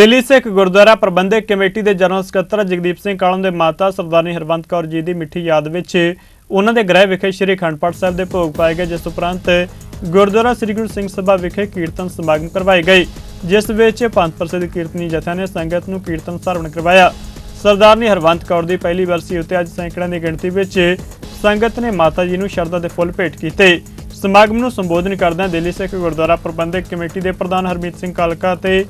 Delhi Sikh Gurdwara Prabandhak committee ਦੇ general ਸਕੱਤਰ Jagdeep Singh column ਦੇ ਮਾਤਾ ਸਰਦਾਰਨੀ ਹਰਵੰਤ ਕੌਰ ਜੀ ਦੀ ਮਿੱਠੀ ਯਾਦ ਵਿੱਚ ਉਹਨਾਂ ਦੇ ਗ੍ਰਹਿ ਵਿਖੇ ਸ੍ਰੀ ਅਖੰਡ ਪਾਠ ਸਾਹਿਬ ਦੇ ਭੋਗ ਪਾਏ ਗਏ, ਜਿਸ ਉਪਰੰਤ ਗੁਰਦੁਆਰਾ ਸ੍ਰੀ ਗੁਰੂ ਸਿੰਘ ਸਭਾ ਵਿਖੇ ਕੀਰਤਨ ਸਮਾਗਮ ਕਰਵਾਏ ਗਏ, ਜਿਸ ਵਿੱਚ ਪੰਥ ਪ੍ਰਸਿੱਧ ਕੀਰਤਨੀ ਜਥਿਆਂ ਨੇ ਸੰਗਤ ਨੂੰ ਕੀਰਤਨ ਸਰਵਣ ਕਰਵਾਇਆ। ਸਰਦਾਰਨੀ ਹਰਵੰਤ ਕੌਰ ਦੀ ਪਹਿਲੀ ਵਰਸੀ ਉੱਤੇ ਅੱਜ ਸੈਂਕੜਿਆਂ ਦੀ ਗਿਣਤੀ ਵਿੱਚ ਸੰਗਤ ਨੇ ਮਾਤਾ ਜੀ ਨੂੰ ਸ਼ਰਧਾ ਦੇ ਫੁੱਲ ਭੇਟ ਕੀਤੇ। ਸਮਾਗਮ ਨੂੰ ਸੰਬੋਧਨ ਕਰਦਿਆਂ ਦਿੱਲੀ ਸਿੱਖ ਗੁਰਦੁਆਰਾ ਪ੍ਰਬੰਧਕ ਕਮੇਟੀ ਦੇ ਪ੍ਰਧਾਨ ਹਰਮੀਤ ਸਿੰਘ ਕਾਲਕਾ ਤੇ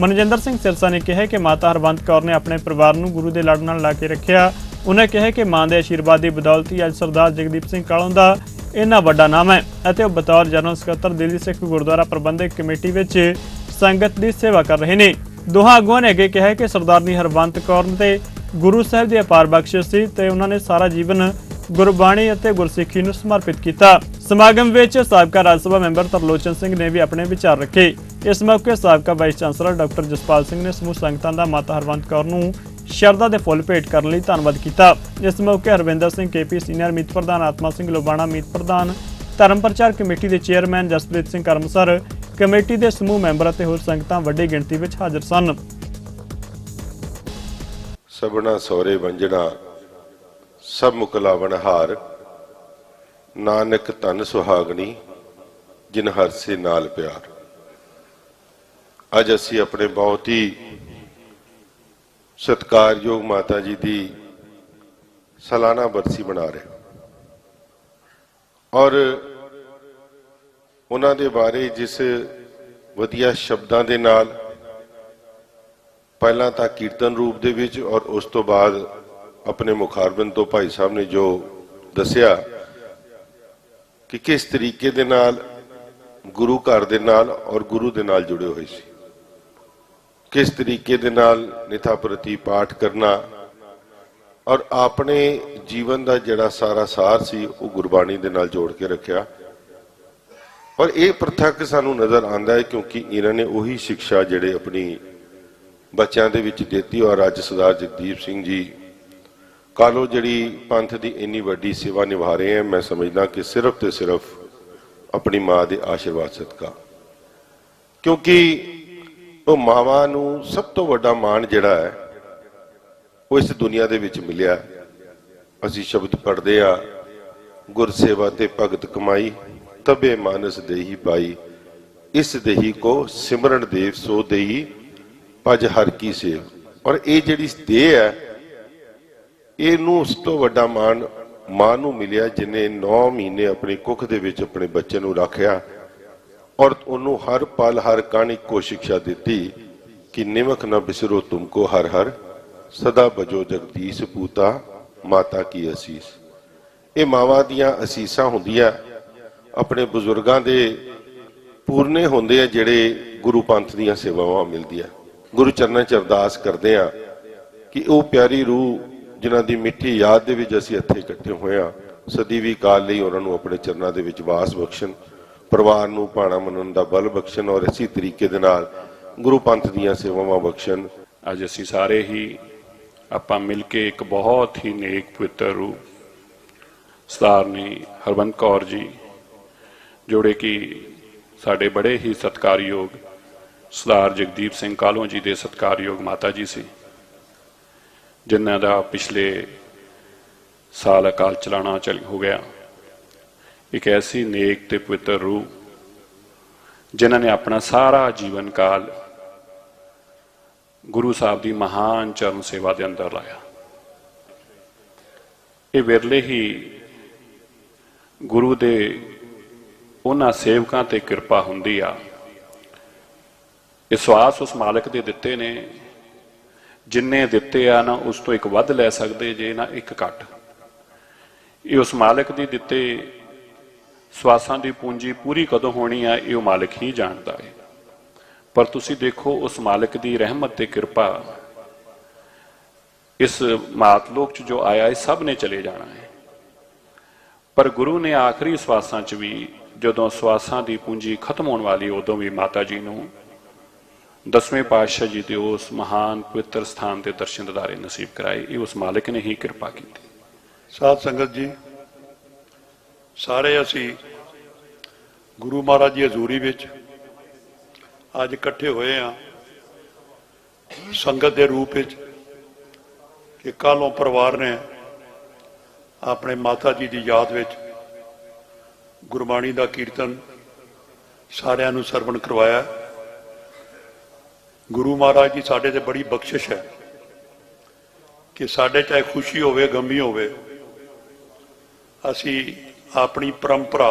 ਮਨਜਿੰਦਰ ਸਿੰਘ ਸਿਰਸਾ ਨੇ ਕਿਹਾ ਕਿ ਮਾਤਾ ਹਰਵੰਤ ਕੌਰ ਨੇ ਆਪਣੇ ਪਰਿਵਾਰ ਨੂੰ ਗੁਰੂ ਦੇ ਲੜ ਨਾਲ ਲਾ ਕੇ ਰੱਖਿਆ। ਉਹਨਾਂ ਕਿਹਾ ਕਿ ਮਾਂ ਦੇ ਆਸ਼ੀਰਵਾਦ ਦੀ ਬਦੌਲਤ ਹੀ ਅੱਜ ਸਰਦਾਰ ਜਗਦੀਪ ਸਿੰਘ ਕਾਲੋਂ ਦਾ ਇੰਨਾ ਵੱਡਾ ਨਾਮ ਹੈ ਅਤੇ ਉਹ ਬਤੌਰ ਜਨਰਲ ਸਕੱਤਰ ਦਿੱਲੀ ਸਿੱਖ ਗੁਰਦੁਆਰਾ ਪ੍ਰਬੰਧਕ ਕਮੇਟੀ ਵਿੱਚ ਸੰਗਤ ਦੀ ਸੇਵਾ ਕਰ ਰਹੇ ਨੇ। ਦੋਹਾਂ ਆਗੂਆਂ ਨੇ ਅੱਗੇ ਕਿਹਾ ਕਿ ਸਰਦਾਰਨੀ ਹਰਵੰਤ ਕੌਰ ਤੇ ਗੁਰੂ ਸਾਹਿਬ ਦੀ ਅਪਾਰ ਬਖਸ਼ਿਸ਼ ਸੀ ਤੇ ਉਹਨਾਂ ਨੇ ਸਾਰਾ ਜੀਵਨ ਗੁਰਬਾਣੀ ਅਤੇ ਗੁਰਸਿੱਖੀ ਨੂੰ ਸਮਰਪਿਤ ਕੀਤਾ। ਸਮਾਗਮ ਵਿੱਚ ਸਾਬਕਾ ਰਾਜ ਸਭਾ ਮੈਂਬਰ ਤਰਲੋਚਨ ਸਿੰਘ ਨੇ ਵੀ ਆਪਣੇ ਵਿਚਾਰ ਰੱਖੇ। ਇਸ ਮੌਕੇ ਸਾਬਕਾ vice chancellor doctor Jaspal Singh ਨੇ ਸਮੂਹ ਸੰਗਤਾਂ ਦਾ ਮਾਤਾ ਹਰਵੰਤ ਕੌਰ ਨੂੰ ਸ਼ਰਧਾ ਦੇ ਫੁੱਲ ਭੇਟ ਕਰਨ ਲਈ ਧੰਨਵਾਦ ਕੀਤਾ। ਇਸ ਮੌਕੇ ਹਰਵਿੰਦਰ ਸਿੰਘ ਕੇਪੀ ਸੀਨੀਅਰ ਮੀਤ ਪ੍ਰਧਾਨ ਆਤਮਾ ਸਿੰਘ ਲੋਬਾਣਾ, ਮੀਤ ਪ੍ਰਧਾਨ ਧਰਮ ਪ੍ਰਚਾਰ ਕਮੇਟੀ ਦੇ ਚੇਅਰਮੈਨ ਜਸਪ੍ਰੀਤ ਸਿੰਘ ਕਰਮਸਰ, ਕਮੇਟੀ ਦੇ ਸਮੂਹ ਮੈਂਬਰ ਅਤੇ ਹੋਰ ਸੰਗਤਾਂ ਵੱਡੀ ਗਿਣਤੀ ਵਿੱਚ ਹਾਜ਼ਰ ਸਨ। ਸਭਨਾ ਸੋਰੇ ਵੰਜਣਾ, ਸਭ ਮੁਕਲਾਵਣ ਹਾਰ ਨਾਨਕ ਧਨ ਸੁਹਾਗਣੀ, ਜਿਨ ਹਰ ਸੇ ਨਾਲ ਪਿਆਰ। ਅੱਜ ਅਸੀਂ ਆਪਣੇ ਬਹੁਤ ਹੀ ਸਤਿਕਾਰਯੋਗ ਮਾਤਾ ਜੀ ਦੀ ਸਾਲਾਨਾ ਬਰਸੀ ਮਨਾ ਰਹੇ ਔਰ ਉਹਨਾਂ ਦੇ ਬਾਰੇ ਜਿਸ ਵਧੀਆ ਸ਼ਬਦਾਂ ਦੇ ਨਾਲ ਪਹਿਲਾਂ ਤਾਂ ਕੀਰਤਨ ਰੂਪ ਦੇ ਵਿੱਚ ਔਰ ਉਸ ਤੋਂ ਬਾਅਦ ਆਪਣੇ ਮੁਖਾਰਬਨ ਤੋਂ ਭਾਈ ਸਾਹਿਬ ਨੇ ਜੋ ਦੱਸਿਆ ਕਿ ਕਿਸ ਤਰੀਕੇ ਦੇ ਨਾਲ ਗੁਰੂ ਘਰ ਦੇ ਨਾਲ ਔਰ ਗੁਰੂ ਦੇ ਨਾਲ ਜੁੜੇ ਹੋਏ ਸੀ। ਕਿਸ ਤਰੀਕੇ ਦੇ ਨਾਲ ਨਿਥਾ ਪ੍ਰਤੀ ਪਾਠ ਕਰਨਾ ਔਰ ਆਪਣੇ ਜੀਵਨ ਦਾ ਜਿਹੜਾ ਸਾਰਾ ਸਾਰ ਸੀ, ਉਹ ਗੁਰਬਾਣੀ ਦੇ ਨਾਲ ਜੋੜ ਕੇ ਰੱਖਿਆ। ਔਰ ਇਹ ਪ੍ਰਤੱਖ ਸਾਨੂੰ ਨਜ਼ਰ ਆਂਦਾ ਹੈ ਕਿਉਂਕਿ ਇਹਨਾਂ ਨੇ ਉਹੀ ਸਿੱਖਿਆ ਜਿਹੜੇ ਆਪਣੀ ਬੱਚਿਆਂ ਦੇ ਵਿੱਚ ਦਿੱਤੀ ਔਰ ਅੱਜ ਸਰਦਾਰ ਜਗਦੀਪ ਸਿੰਘ ਜੀ ਕਾਲੋ ਜਿਹੜੀ ਪੰਥ ਦੀ ਇੰਨੀ ਵੱਡੀ ਸੇਵਾ ਨਿਭਾ ਰਹੇ ਹੈ, ਮੈਂ ਸਮਝਦਾ ਕਿ ਸਿਰਫ ਤੇ ਸਿਰਫ ਆਪਣੀ ਮਾਂ ਦੇ ਆਸ਼ੀਰਵਾਦ ਸਦਕਾ। ਕਿਉਂਕਿ ਉਹ ਮਾਵਾਂ ਨੂੰ ਸਭ ਤੋਂ ਵੱਡਾ ਮਾਣ ਜਿਹੜਾ ਹੈ, ਉਹ ਇਸ ਦੁਨੀਆ ਦੇ ਵਿੱਚ ਮਿਲਿਆ। ਅਸੀਂ ਸ਼ਬਦ ਪੜ੍ਹਦੇ ਆ ਗੁਰ ਸੇਵਾ ਤੇ ਭਗਤ ਕਮਾਈ, ਤਬੇ ਮਾਨਸ ਦੇਹੀ ਪਾਈ। ਇਸ ਦੇਹੀ ਕੋ ਸਿਮਰਨ ਦੇਵ ਸੋ ਦੇਹੀ, ਭਜ ਹਰ ਕੀ ਸੇਵ। ਔਰ ਇਹ ਜਿਹੜੀ ਦੇਹ ਹੈ, ਇਹਨੂੰ ਉਸ ਤੋਂ ਵੱਡਾ ਮਾਣ ਮਾਂ ਨੂੰ ਮਿਲਿਆ, ਜਿਨੇ 9 ਮਹੀਨੇ ਆਪਣੀ ਕੁੱਖ ਦੇ ਵਿੱਚ ਆਪਣੇ ਬੱਚੇ ਨੂੰ ਰੱਖਿਆ। ਔਰ ਉਹਨੂੰ ਹਰ ਪਲ, ਹਰ ਕਣ ਇੱਕੋ ਸਿੱਖਿਆ ਦਿੱਤੀ ਕਿ ਨਿਮਕ ਨਾ ਬਿਸਰੋ ਤੁਮਕੋ ਹਰ ਹਰ, ਸਦਾ ਬਜੋ ਜਗਦੀਸ਼ ਪੂਤਾ ਮਾਤਾ ਕੀ ਅਸੀਸ। ਇਹ ਮਾਵਾਂ ਦੀਆਂ ਅਸੀਸਾਂ ਹੁੰਦੀਆਂ, ਆਪਣੇ ਬਜ਼ੁਰਗਾਂ ਦੇ ਪੂਰਨੇ ਹੁੰਦੇ ਆ, ਜਿਹੜੇ ਗੁਰੂ ਪੰਥ ਦੀਆਂ ਸੇਵਾਵਾਂ ਮਿਲਦੀਆਂ। ਗੁਰੂ ਚਰਨਾਂ 'ਚ ਅਰਦਾਸ ਕਰਦੇ ਆ ਕਿ ਉਹ ਪਿਆਰੀ ਰੂਹ, ਜਿਨ੍ਹਾਂ ਦੀ ਮਿੱਠੀ ਯਾਦ ਦੇ ਵਿੱਚ ਅਸੀਂ ਇੱਥੇ ਇਕੱਠੇ ਹੋਏ ਆ ਸਦੀਵੀ ਕਾਲ ਲਈ ਉਹਨਾਂ ਨੂੰ ਆਪਣੇ ਚਰਨਾਂ ਦੇ ਵਿੱਚ ਵਾਸ ਬਖਸ਼ਣ। ਪਰਿਵਾਰ ਨੂੰ ਭਾਣਾ ਮੰਨਣ ਦਾ ਬਲ ਬਖਸ਼ਣ ਔਰ ਇਸੇ ਤਰੀਕੇ ਦੇ ਨਾਲ ਗੁਰੂ ਪੰਥ ਦੀਆਂ ਸੇਵਾਵਾਂ ਬਖਸ਼ਣ। ਅੱਜ ਅਸੀਂ ਸਾਰੇ ਹੀ ਆਪਾਂ ਮਿਲ ਕੇ ਇੱਕ ਬਹੁਤ ਹੀ ਨੇਕ ਪਵਿੱਤਰ ਰੂਪ ਸਰਦਾਰਨੀ ਹਰਬੰਤ ਕੌਰ ਜੀ, ਜੋੜੇ ਕਿ ਸਾਡੇ ਬੜੇ ਹੀ ਸਤਿਕਾਰਯੋਗ ਸਰਦਾਰ ਜਗਦੀਪ ਸਿੰਘ ਕਾਲੋਂ ਜੀ ਦੇ ਸਤਿਕਾਰਯੋਗ ਮਾਤਾ ਜੀ ਸੀ, ਜਿਨ੍ਹਾਂ ਦਾ ਪਿਛਲੇ ਸਾਲ ਅਕਾਲ ਚਲਾਣਾ ਚਲ ਹੋ ਗਿਆ। ਇੱਕ ਐਸੀ ਨੇਕ ਤੇ ਪਵਿੱਤਰ ਰੂਹ, ਜਿਨ੍ਹਾਂ ਨੇ ਆਪਣਾ ਸਾਰਾ ਜੀਵਨ ਕਾਲ ਗੁਰੂ ਸਾਹਿਬ ਦੀ ਮਹਾਨ ਚਰਨ ਸੇਵਾ ਦੇ ਅੰਦਰ ਲਾਇਆ। ਇਹ ਵਿਰਲੇ ਹੀ ਗੁਰੂ ਦੇ ਉਹਨਾਂ ਸੇਵਕਾਂ ਤੇ ਕਿਰਪਾ ਹੁੰਦੀ ਆ। ਇਹ ਸਵਾਸ ਉਸ ਮਾਲਕ ਦੇ ਦਿੱਤੇ ਨੇ, ਜਿੰਨੇ ਦਿੱਤੇ ਆ ਨਾ ਉਸ ਤੋਂ ਇੱਕ ਵੱਧ ਲੈ ਸਕਦੇ ਜੇ ਨਾ ਇੱਕ ਘੱਟ। ਇਹ ਉਸ ਮਾਲਕ ਦੀ ਦਿੱਤੇ ਸਵਾਸਾਂ ਦੀ ਪੂੰਜੀ ਪੂਰੀ ਕਦੋਂ ਹੋਣੀ ਆ, ਇਹ ਉਹ ਮਾਲਕ ਹੀ ਜਾਣਦਾ ਹੈ ਪਰ ਤੁਸੀਂ ਦੇਖੋ, ਉਸ ਮਾਲਕ ਦੀ ਰਹਿਮਤ ਤੇ ਕਿਰਪਾ। ਇਸ ਮਾਤਲੋਕ ਚ ਜੋ ਆਇਆ ਹੈ ਸਭ ਨੇ ਚਲੇ ਜਾਣਾ ਹੈ ਪਰ ਗੁਰੂ ਨੇ ਆਖਰੀ ਸਵਾਸਾਂ ਚ ਵੀ, ਜਦੋਂ ਸਵਾਸਾਂ ਦੀ ਪੂੰਜੀ ਖਤਮ ਹੋਣ ਵਾਲੀ, ਉਦੋਂ ਵੀ ਮਾਤਾ ਜੀ ਨੂੰ ਦਸਵੇਂ ਪਾਤਸ਼ਾਹ ਜੀ ਦੇ ਉਸ ਮਹਾਨ ਪਵਿੱਤਰ ਸਥਾਨ ਦੇ ਦਰਸ਼ਨ ਦਿਦਾਰੇ ਨਸੀਬ ਕਰਾਏ, ਇਹ ਉਸ ਮਾਲਕ ਨੇ ਹੀ ਕਿਰਪਾ ਕੀਤੀ। ਸਾਧ ਸੰਗਤ ਜੀ ਸਾਰੇ ਅਸੀਂ ਗੁਰੂ ਮਹਾਰਾਜ ਦੀ ਹਜ਼ੂਰੀ ਵਿੱਚ ਅੱਜ ਇਕੱਠੇ ਹੋਏ ਆ ਸੰਗਤ ਦੇ ਰੂਪ ਵਿੱਚ ਕਿ ਕੱਲੋਂ ਪਰਿਵਾਰ ਨੇ ਆਪਣੇ ਮਾਤਾ ਜੀ ਦੀ ਯਾਦ ਵਿੱਚ ਗੁਰਬਾਣੀ ਦਾ ਕੀਰਤਨ ਸਾਰਿਆਂ ਨੂੰ ਸਰਵਣ ਕਰਵਾਇਆ। ਗੁਰੂ ਮਹਾਰਾਜ ਦੀ ਸਾਡੇ ਤੇ ਬੜੀ ਬਖਸ਼ਿਸ਼ ਹੈ ਕਿ ਸਾਡੇ ਚਾਹੇ ਖੁਸ਼ੀ ਹੋਵੇ, ਗਮੀ ਹੋਵੇ, ਅਸੀਂ ਆਪਣੀ ਪਰੰਪਰਾ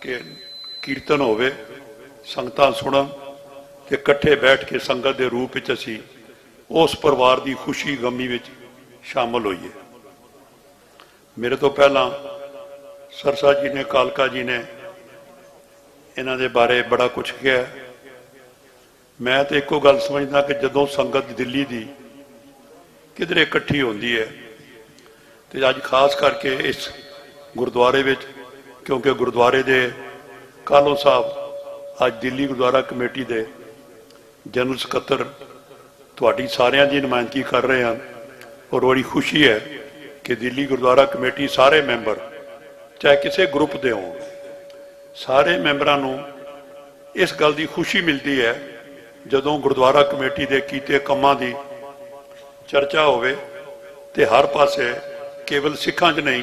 ਕਿ ਕੀਰਤਨ ਹੋਵੇ, ਸੰਗਤਾਂ ਸੁਣਨ ਤੇ ਇਕੱਠੇ ਬੈਠ ਕੇ ਸੰਗਤ ਦੇ ਰੂਪ ਵਿੱਚ ਅਸੀਂ ਉਸ ਪਰਿਵਾਰ ਦੀ ਖੁਸ਼ੀ ਗਮੀ ਵਿੱਚ ਸ਼ਾਮਲ ਹੋਈਏ। ਮੇਰੇ ਤੋਂ ਪਹਿਲਾਂ ਸਰਸਾ ਜੀ ਨੇ, ਕਾਲਕਾ ਜੀ ਨੇ ਇਹਨਾਂ ਦੇ ਬਾਰੇ ਬੜਾ ਕੁਝ ਕਿਹਾ। ਮੈਂ ਤੇ ਇੱਕੋ ਗੱਲ ਸਮਝਦਾ ਕਿ ਜਦੋਂ ਸੰਗਤ ਦਿੱਲੀ ਦੀ ਕਿਧਰੇ ਇਕੱਠੀ ਹੁੰਦੀ ਹੈ ਤੇ ਅੱਜ ਖਾਸ ਕਰਕੇ ਇਸ ਗੁਰਦੁਆਰੇ ਵਿੱਚ, ਕਿਉਂਕਿ ਗੁਰਦੁਆਰੇ ਦੇ ਕਾਲੋ ਸਾਹਿਬ ਅੱਜ ਦਿੱਲੀ ਗੁਰਦੁਆਰਾ ਕਮੇਟੀ ਦੇ ਜਨਰਲ ਸਕੱਤਰ ਤੁਹਾਡੀ ਸਾਰਿਆਂ ਦੀ ਨੁਮਾਇੰਦਗੀ ਕਰ ਰਹੇ ਹਨ ਔਰ ਬੜੀ ਖੁਸ਼ੀ ਹੈ ਕਿ ਦਿੱਲੀ ਗੁਰਦੁਆਰਾ ਕਮੇਟੀ ਸਾਰੇ ਮੈਂਬਰ, ਚਾਹੇ ਕਿਸੇ ਗਰੁੱਪ ਦੇ ਹੋਣ, ਸਾਰੇ ਮੈਂਬਰਾਂ ਨੂੰ ਇਸ ਗੱਲ ਦੀ ਖੁਸ਼ੀ ਮਿਲਦੀ ਹੈ, ਜਦੋਂ ਗੁਰਦੁਆਰਾ ਕਮੇਟੀ ਦੇ ਕੀਤੇ ਕੰਮਾਂ ਦੀ ਚਰਚਾ ਹੋਵੇ ਤੇ ਹਰ ਪਾਸੇ ਕੇਵਲ ਸਿੱਖਾਂ 'ਚ ਨਹੀਂ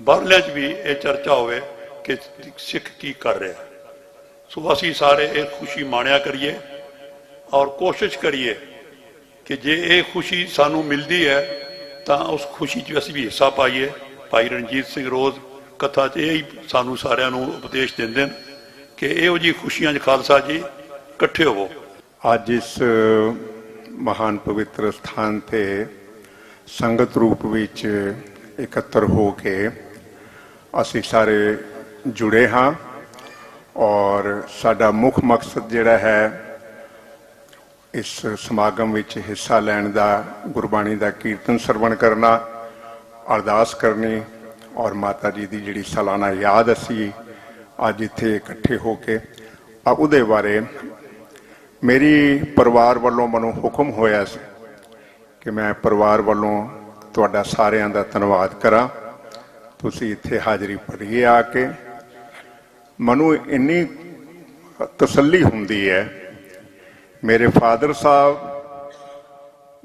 ਬਾਹਰਲਿਆਂ 'ਚ ਵੀ ਇਹ ਚਰਚਾ ਹੋਵੇ ਕਿ ਸਿੱਖ ਕੀ ਕਰ ਰਿਹਾ ਸੋ ਅਸੀਂ ਸਾਰੇ ਇਹ ਖੁਸ਼ੀ ਮਾਣਿਆ ਕਰੀਏ ਔਰ ਕੋਸ਼ਿਸ਼ ਕਰੀਏ ਕਿ ਜੇ ਇਹ ਖੁਸ਼ੀ ਸਾਨੂੰ ਮਿਲਦੀ ਹੈ, ਤਾਂ ਉਸ ਖੁਸ਼ੀ 'ਚ ਅਸੀਂ ਵੀ ਹਿੱਸਾ ਪਾਈਏ। ਭਾਈ ਰਣਜੀਤ ਸਿੰਘ ਰੋਜ਼ ਕਥਾ 'ਚ ਇਹ ਹੀ ਸਾਨੂੰ ਸਾਰਿਆਂ ਨੂੰ ਉਪਦੇਸ਼ ਦਿੰਦੇ ਨੇ ਕਿ ਇਹੋ ਜੀ ਖੁਸ਼ੀਆਂ 'ਚ ਖਾਲਸਾ ਜੀ ਇਕੱਠੇ ਹੋਵੋ। ਅੱਜ ਇਸ ਮਹਾਨ ਪਵਿੱਤਰ ਸਥਾਨ ਤੇ ਸੰਗਤ ਰੂਪ ਵਿੱਚ ਇਕੱਤਰ ਹੋ ਕੇ ਅਸੀਂ ਸਾਰੇ ਜੁੜੇ ਹਾਂ ਔਰ ਸਾਡਾ ਮੁੱਖ ਮਕਸਦ ਜਿਹੜਾ ਹੈ ਇਸ ਸਮਾਗਮ ਵਿੱਚ ਹਿੱਸਾ ਲੈਣ ਦਾ, ਗੁਰਬਾਣੀ ਦਾ ਕੀਰਤਨ ਸਰਵਣ ਕਰਨਾ, ਅਰਦਾਸ ਕਰਨੀ ਔਰ ਮਾਤਾ ਜੀ ਦੀ ਜਿਹੜੀ ਸਾਲਾਨਾ ਯਾਦ ਅਸੀਂ ਅੱਜ ਇੱਥੇ ਇਕੱਠੇ ਹੋ ਕੇ, ਆ ਉਹਦੇ ਬਾਰੇ ਮੇਰੀ ਪਰਿਵਾਰ ਵੱਲੋਂ ਮੈਨੂੰ ਹੁਕਮ ਹੋਇਆ ਸੀ ਕਿ ਮੈਂ ਪਰਿਵਾਰ ਵੱਲੋਂ ਤੁਹਾਡਾ ਸਾਰਿਆਂ ਦਾ ਧੰਨਵਾਦ ਕਰਾਂ। ਤੁਸੀਂ ਇੱਥੇ ਹਾਜ਼ਰੀ ਭਰੀਏ ਆ ਕੇ। ਮੈਨੂੰ ਇੰਨੀ ਤਸੱਲੀ ਹੁੰਦੀ ਹੈ। ਮੇਰੇ ਫਾਦਰ ਸਾਹਿਬ,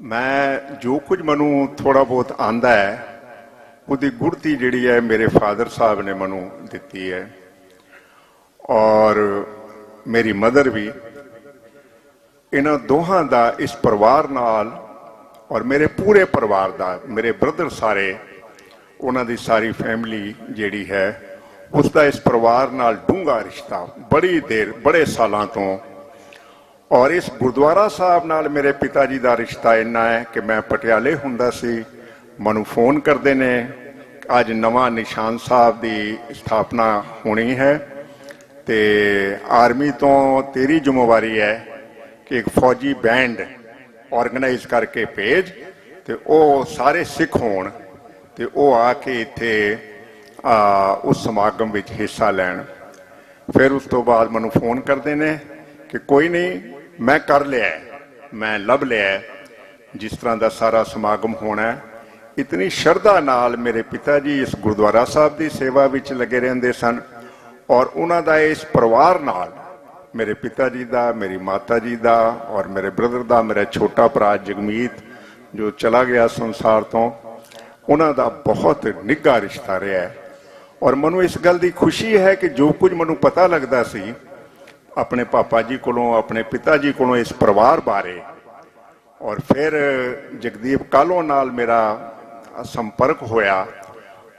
ਮੈਂ ਜੋ ਕੁਝ ਮੈਨੂੰ ਥੋੜਾ ਬਹੁਤ ਆਂਦਾ ਹੈ, ਉਹਦੀ ਗੁੜਤੀ ਜਿਹੜੀ ਹੈ ਮੇਰੇ ਫਾਦਰ ਸਾਹਿਬ ਨੇ ਮੈਨੂੰ ਦਿੱਤੀ ਹੈ। ਔਰ ਮੇਰੀ ਮਦਰ ਵੀ, ਇਹਨਾਂ ਦੋਹਾਂ ਦਾ ਇਸ ਪਰਿਵਾਰ ਨਾਲ ਔਰ ਮੇਰੇ ਪੂਰੇ ਪਰਿਵਾਰ ਦਾ, ਮੇਰੇ ਬ੍ਰਦਰ ਸਾਰੇ, ਉਹਨਾਂ ਦੀ ਸਾਰੀ ਫੈਮਿਲੀ ਜਿਹੜੀ ਹੈ ਉਸ ਦਾ ਇਸ ਪਰਿਵਾਰ ਨਾਲ ਡੂੰਘਾ ਰਿਸ਼ਤਾ ਬੜੀ ਦੇਰ, ਬੜੇ ਸਾਲਾਂ ਤੋਂ। ਔਰ ਇਸ ਗੁਰਦੁਆਰਾ ਸਾਹਿਬ ਨਾਲ ਮੇਰੇ ਪਿਤਾ ਜੀ ਦਾ ਰਿਸ਼ਤਾ ਇੰਨਾ ਹੈ ਕਿ ਮੈਂ ਪਟਿਆਲੇ ਹੁੰਦਾ ਸੀ, ਮੈਨੂੰ ਫੋਨ ਕਰਦੇ ਨੇ। ਅੱਜ ਨਵਾਂ ਨਿਸ਼ਾਨ ਸਾਹਿਬ ਦੀ ਸਥਾਪਨਾ ਹੋਣੀ ਹੈ ਤੇ ਆਰਮੀ ਤੋਂ ਤੇਰੀ ਜ਼ਿੰਮੇਵਾਰੀ ਹੈ ਕਿ ਇੱਕ ਫੌਜੀ ਬੈਂਡ ਆਰਗੇਨਾਈਜ਼ ਕਰਕੇ ਭੇਜ ਤੇ ਉਹ ਸਾਰੇ ਸਿੱਖ ਹੋਣ ਤੇ ਉਹ ਆ ਕੇ ਇੱਥੇ ਆ, ਉਸ ਸਮਾਗਮ ਵਿੱਚ ਹਿੱਸਾ ਲੈਣ। ਫਿਰ ਉਸ ਤੋਂ ਬਾਅਦ ਮੈਨੂੰ ਫੋਨ ਕਰਦੇ ਨੇ ਕਿ ਕੋਈ ਨਹੀਂ ਮੈਂ ਕਰ ਲਿਆ ਮੈਂ ਲੱਭ ਲਿਆ। ਜਿਸ ਤਰ੍ਹਾਂ ਦਾ ਸਾਰਾ ਸਮਾਗਮ ਹੋਣਾ ਇਤਨੀ ਸ਼ਰਧਾ ਨਾਲ ਮੇਰੇ ਪਿਤਾ ਜੀ ਇਸ ਗੁਰਦੁਆਰਾ ਸਾਹਿਬ ਦੀ ਸੇਵਾ ਵਿੱਚ ਲੱਗੇ ਰਹਿੰਦੇ ਸਨ ਔਰ ਉਹਨਾਂ ਦਾ ਇਸ ਪਰਿਵਾਰ ਨਾਲ ਮੇਰੇ ਪਿਤਾ ਜੀ ਦਾ, ਮੇਰੀ ਮਾਤਾ ਜੀ ਦਾ ਔਰ ਮੇਰੇ ਬ੍ਰਦਰ ਦਾ, ਮੇਰਾ ਛੋਟਾ ਭਰਾ ਜਗਮੀਤ ਜੋ ਚਲਾ ਗਿਆ ਸੰਸਾਰ ਤੋਂ, ਉਹਨਾਂ ਦਾ ਬਹੁਤ ਨਿੱਘਾ ਰਿਸ਼ਤਾ ਰਿਹਾ ਹੈ। ਔਰ ਮੈਨੂੰ ਇਸ ਗੱਲ ਦੀ ਖੁਸ਼ੀ ਹੈ ਕਿ ਜੋ ਕੁਝ ਮੈਨੂੰ ਪਤਾ ਲੱਗਦਾ ਸੀ, ਆਪਣੇ ਪਾਪਾ ਜੀ ਕੋਲੋਂ, ਆਪਣੇ ਪਿਤਾ ਜੀ ਕੋਲੋਂ ਇਸ ਪਰਿਵਾਰ ਬਾਰੇ। ਔਰ ਫਿਰ ਜਗਦੀਪ ਕਾਲੋਂ ਨਾਲ ਮੇਰਾ ਸੰਪਰਕ ਹੋਇਆ।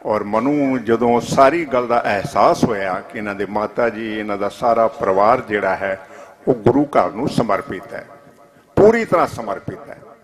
ਔਰ ਮਨੂੰ, ਜਦੋਂ ਸਾਰੀ ਗੱਲ ਦਾ ਅਹਿਸਾਸ ਹੋਇਆ ਕਿ ਇਹਨਾਂ ਦੇ ਮਾਤਾ ਜੀ, ਇਹਨਾਂ ਦਾ ਸਾਰਾ ਪਰਿਵਾਰ ਜਿਹੜਾ ਹੈ, ਉਹ ਗੁਰੂ ਘਰ ਨੂੰ ਸਮਰਪਿਤ ਹੈ। ਪੂਰੀ ਤਰ੍ਹਾਂ ਸਮਰਪਿਤ